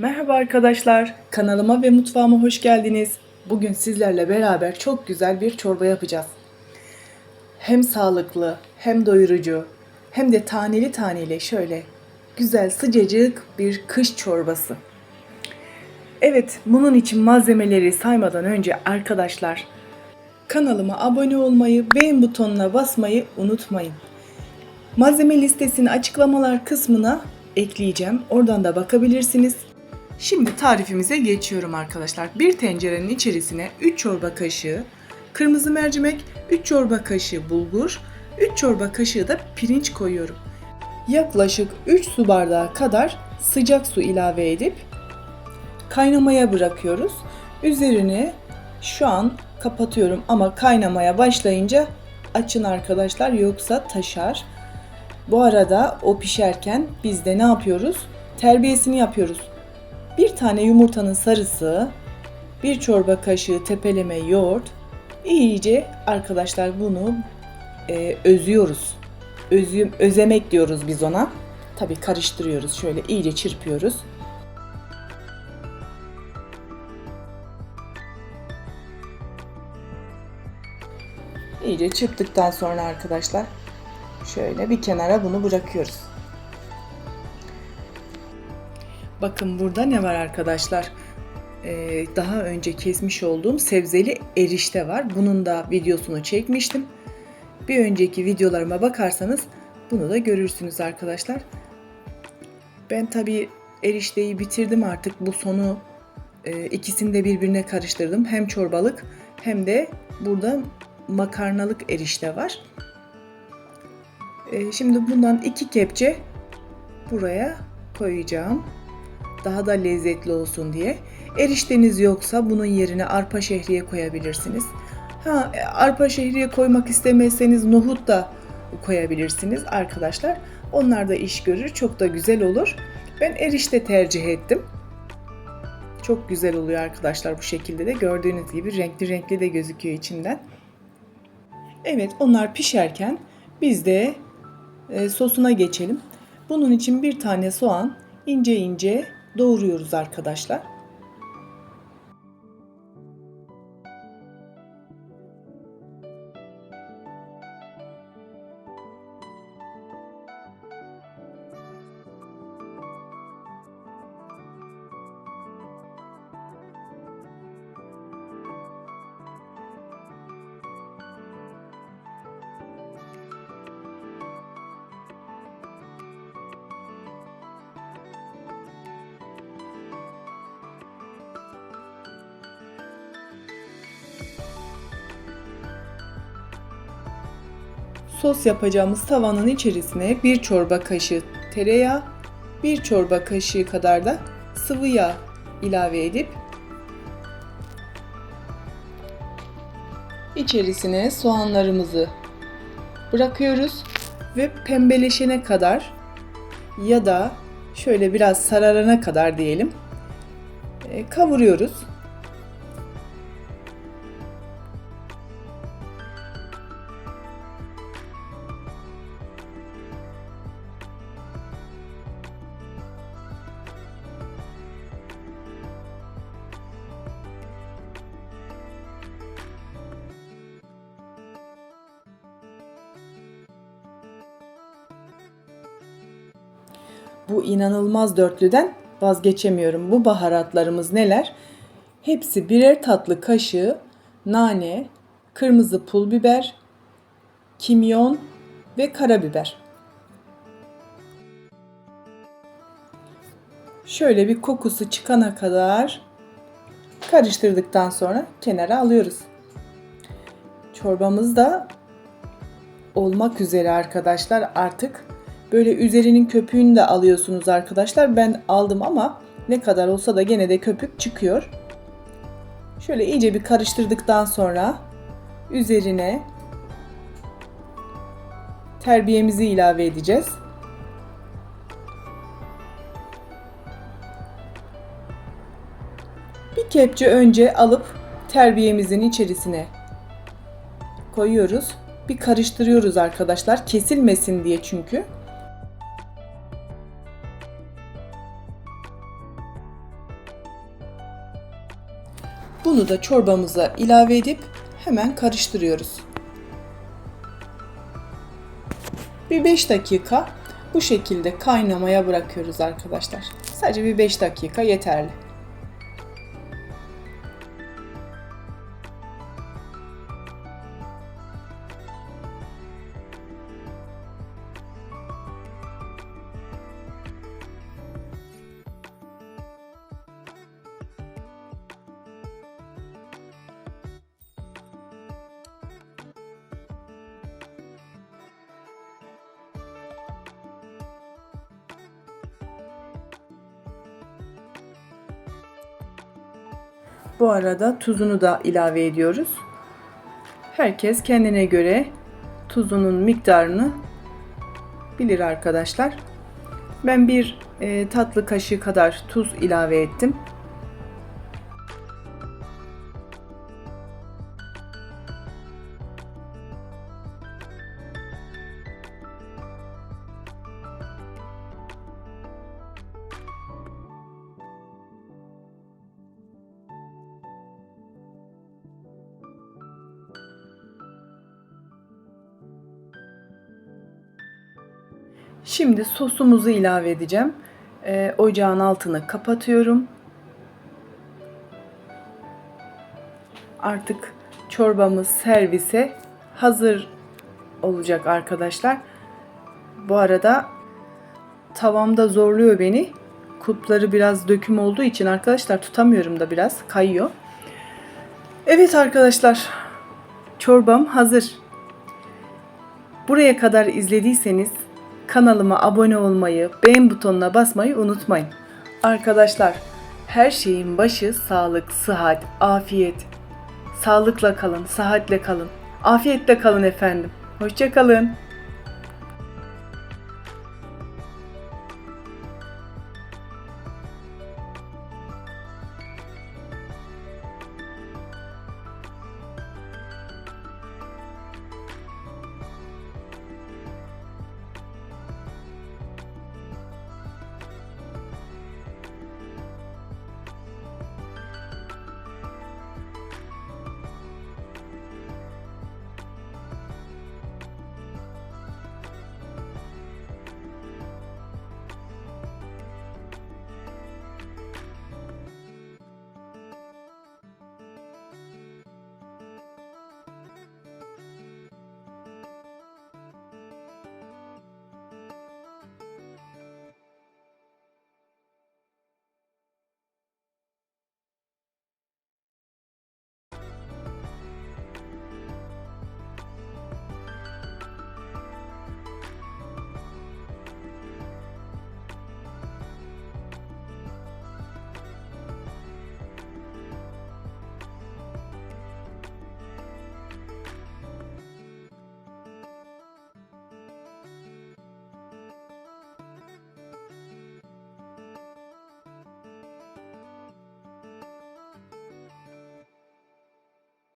Merhaba arkadaşlar, kanalıma ve mutfağıma hoş geldiniz. Bugün sizlerle beraber çok güzel bir çorba yapacağız. Hem sağlıklı, hem doyurucu, hem de taneli taneli şöyle güzel sıcacık bir kış çorbası. Evet, bunun için malzemeleri saymadan önce arkadaşlar kanalıma abone olmayı, beğen butonuna basmayı unutmayın. Malzeme listesini açıklamalar kısmına ekleyeceğim. Oradan da bakabilirsiniz. Şimdi tarifimize geçiyorum arkadaşlar. Bir tencerenin içerisine 3 çorba kaşığı kırmızı mercimek, 3 çorba kaşığı bulgur, 3 çorba kaşığı da pirinç koyuyorum. Yaklaşık 3 su bardağı kadar sıcak su ilave edip kaynamaya bırakıyoruz. Üzerine şu an kapatıyorum ama kaynamaya başlayınca açın arkadaşlar yoksa taşar. Bu arada o pişerken biz de ne yapıyoruz? Terbiyesini yapıyoruz. Bir tane yumurtanın sarısı, bir çorba kaşığı tepeleme yoğurt. İyice arkadaşlar bunu e, özüyoruz. Özüm, özemek diyoruz biz ona. Tabii karıştırıyoruz. Şöyle iyice çırpıyoruz. İyice çırptıktan sonra arkadaşlar şöyle bir kenara bunu bırakıyoruz. Bakın burada ne var arkadaşlar? Ee, daha önce kesmiş olduğum sebzeli erişte var. Bunun da videosunu çekmiştim. Bir önceki videolarıma bakarsanız bunu da görürsünüz arkadaşlar. Ben tabi erişteyi bitirdim artık. Bu sonu e, ikisini de birbirine karıştırdım. Hem çorbalık hem de burada makarnalık erişte var. E, şimdi bundan iki kepçe buraya koyacağım daha da lezzetli olsun diye. Erişteniz yoksa bunun yerine arpa şehriye koyabilirsiniz. Ha, arpa şehriye koymak istemezseniz nohut da koyabilirsiniz arkadaşlar. Onlar da iş görür. Çok da güzel olur. Ben erişte tercih ettim. Çok güzel oluyor arkadaşlar bu şekilde de. Gördüğünüz gibi renkli renkli de gözüküyor içinden. Evet onlar pişerken biz de e, sosuna geçelim. Bunun için bir tane soğan ince ince doğruyoruz arkadaşlar. Sos yapacağımız tavanın içerisine bir çorba kaşığı tereyağı, bir çorba kaşığı kadar da sıvı yağ ilave edip içerisine soğanlarımızı bırakıyoruz ve pembeleşene kadar ya da şöyle biraz sararana kadar diyelim e, kavuruyoruz. Bu inanılmaz dörtlüden vazgeçemiyorum. Bu baharatlarımız neler? Hepsi birer tatlı kaşığı nane, kırmızı pul biber, kimyon ve karabiber. Şöyle bir kokusu çıkana kadar karıştırdıktan sonra kenara alıyoruz. Çorbamız da olmak üzere arkadaşlar artık Böyle üzerinin köpüğünü de alıyorsunuz arkadaşlar. Ben aldım ama ne kadar olsa da gene de köpük çıkıyor. Şöyle iyice bir karıştırdıktan sonra üzerine terbiyemizi ilave edeceğiz. Bir kepçe önce alıp terbiyemizin içerisine koyuyoruz. Bir karıştırıyoruz arkadaşlar. Kesilmesin diye çünkü. Bunu da çorbamıza ilave edip hemen karıştırıyoruz. Bir 5 dakika bu şekilde kaynamaya bırakıyoruz arkadaşlar. Sadece bir 5 dakika yeterli. Bu arada tuzunu da ilave ediyoruz. Herkes kendine göre tuzunun miktarını bilir arkadaşlar. Ben bir e, tatlı kaşığı kadar tuz ilave ettim. Şimdi sosumuzu ilave edeceğim. Ee, ocağın altını kapatıyorum. Artık çorbamız servise hazır olacak arkadaşlar. Bu arada tavamda zorluyor beni. Kupları biraz döküm olduğu için arkadaşlar tutamıyorum da biraz kayıyor. Evet arkadaşlar çorbam hazır. Buraya kadar izlediyseniz kanalıma abone olmayı, beğen butonuna basmayı unutmayın. Arkadaşlar, her şeyin başı sağlık, sıhhat, afiyet. Sağlıkla kalın, sıhhatle kalın. Afiyetle kalın efendim. Hoşça kalın.